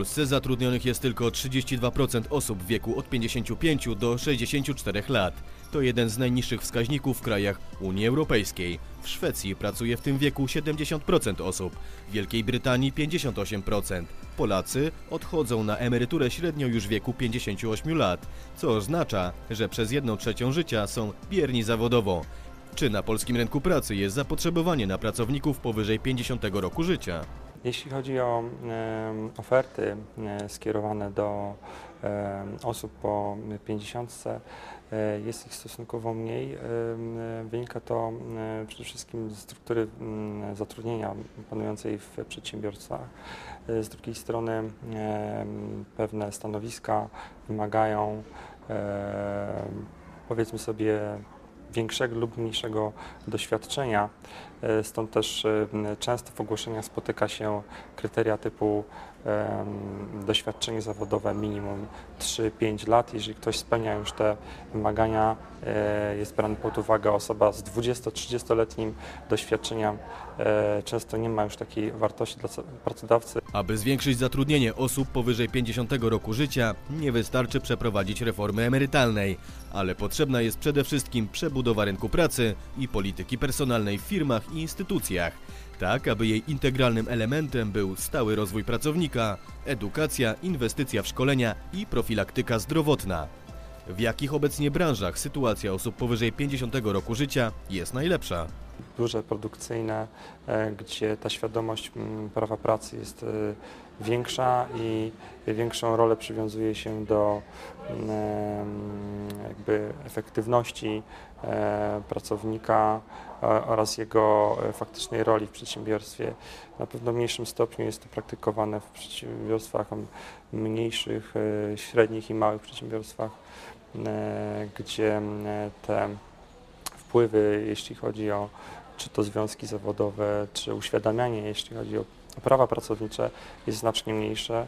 Polsce zatrudnionych jest tylko 32% osób w wieku od 55 do 64 lat. To jeden z najniższych wskaźników w krajach Unii Europejskiej. W Szwecji pracuje w tym wieku 70% osób, w Wielkiej Brytanii 58%. Polacy odchodzą na emeryturę średnio już w wieku 58 lat, co oznacza, że przez jedną trzecią życia są bierni zawodowo. Czy na polskim rynku pracy jest zapotrzebowanie na pracowników powyżej 50 roku życia? Jeśli chodzi o oferty skierowane do osób po 50, e, jest ich stosunkowo mniej. Wynika to przede wszystkim z struktury mm, zatrudnienia panującej w przedsiębiorstwach. E, Z drugiej strony pewne stanowiska wymagają powiedzmy sobie większego lub mniejszego doświadczenia. E, Stąd też e, często w ogłoszeniach spotyka się kryteria typu doświadczenie zawodowe minimum 3-5 lat. Jeżeli ktoś spełnia już te wymagania, e, jest brany pod uwagę osoba z 20-30-letnim doświadczeniem, e, często nie ma już takiej wartości dla co- pracodawcy. Aby zwiększyć zatrudnienie osób powyżej 50 roku życia, nie wystarczy przeprowadzić reformy emerytalnej, ale potrzebna jest przede wszystkim przebudowa rynku pracy i polityki personalnej w firmach i instytucjach, tak aby jej integralnym elementem był stały rozwój pracownika, edukacja, inwestycja w szkolenia i profilaktyka zdrowotna. W jakich obecnie branżach sytuacja osób powyżej 50 roku życia jest najlepsza? Duże, produkcyjne, e, gdzie ta świadomość mm, prawa pracy jest e, większa i większą rolę przywiązuje się do mm, em, jakby efektywności e, pracownika e, oraz jego e, faktycznej roli w przedsiębiorstwie. Na pewno w mniejszym stopniu jest to praktykowane w przedsiębiorstwach mniejszych, e, średnich i małych przedsiębiorstwach, e, gdzie mm, te wpływy, jeśli chodzi o czy to związki zawodowe, czy uświadamianie, jeśli chodzi o prawa pracownicze, jest znacznie mniejsze,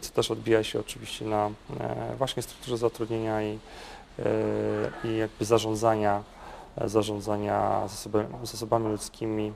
co też odbija się oczywiście na e, właśnie strukturze zatrudnienia i, e, i jakby zarządzania, zarządzania zasobami, zasobami ludzkimi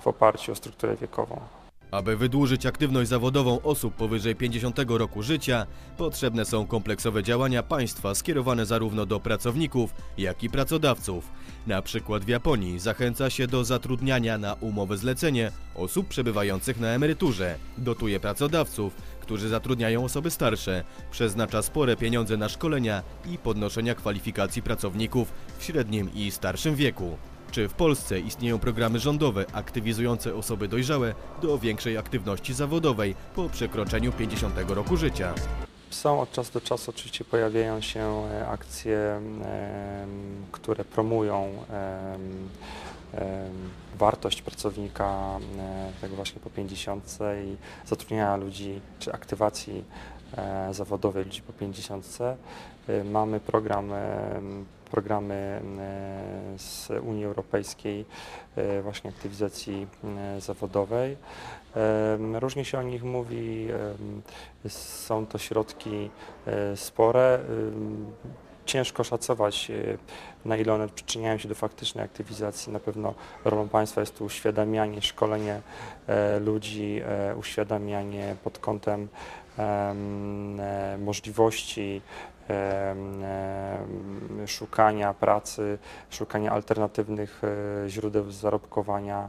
w oparciu o strukturę wiekową. Aby wydłużyć aktywność zawodową osób powyżej 50 roku życia, potrzebne są kompleksowe działania państwa skierowane zarówno do pracowników, jak i pracodawców. Na przykład w Japonii zachęca się do zatrudniania na umowę zlecenie osób przebywających na emeryturze, dotuje pracodawców, którzy zatrudniają osoby starsze, przeznacza spore pieniądze na szkolenia i podnoszenia kwalifikacji pracowników w średnim i starszym wieku. Czy w Polsce istnieją programy rządowe aktywizujące osoby dojrzałe do większej aktywności zawodowej po przekroczeniu 50 roku życia? Są od czasu do czasu oczywiście pojawiają się e, akcje, które promują wartość pracownika e, tak właśnie po 50 i zatrudniania ludzi, czy aktywacji zawodowej ludzi po 50. E, Mamy program, programy e, z Unii Europejskiej e, właśnie aktywizacji e, zawodowej. Różnie się o nich mówi, są to środki e, spore. Ciężko szacować, e, na ile one przyczyniają się do faktycznej aktywizacji. Na pewno rolą państwa jest tu uświadamianie, szkolenie e, ludzi, e, uświadamianie pod kątem em, e, możliwości em, em, szukania pracy, szukania alternatywnych e, źródeł zarobkowania.